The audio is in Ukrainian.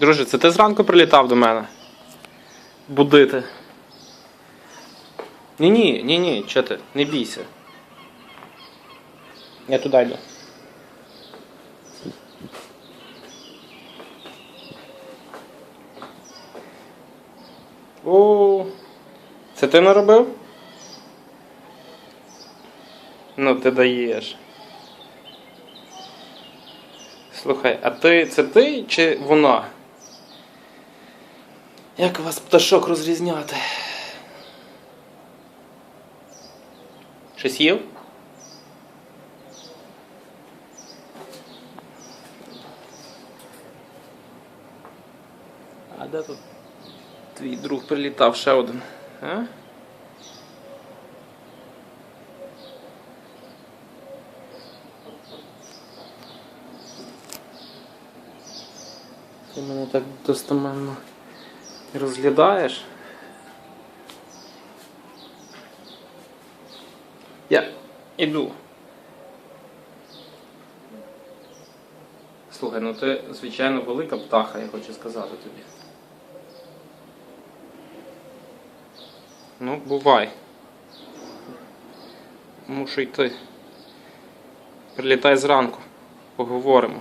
Друже, це ти зранку прилітав до мене? Будити. Ні-ні, ні-ні, чого ти? Не бійся. Я туди йду. О, це ти наробив? Ну, ти даєш. Слухай, а ти це ти чи вона? Як вас пташок розрізняти? Щось їв? А де тут твій друг прилітав ще один? А? Ти мене так достеменно розглядаєш. Я іду. Слухай, ну ти, звичайно, велика птаха, я хочу сказати тобі. Ну, бувай. Мушу йти. Прилітай зранку. Поговоримо.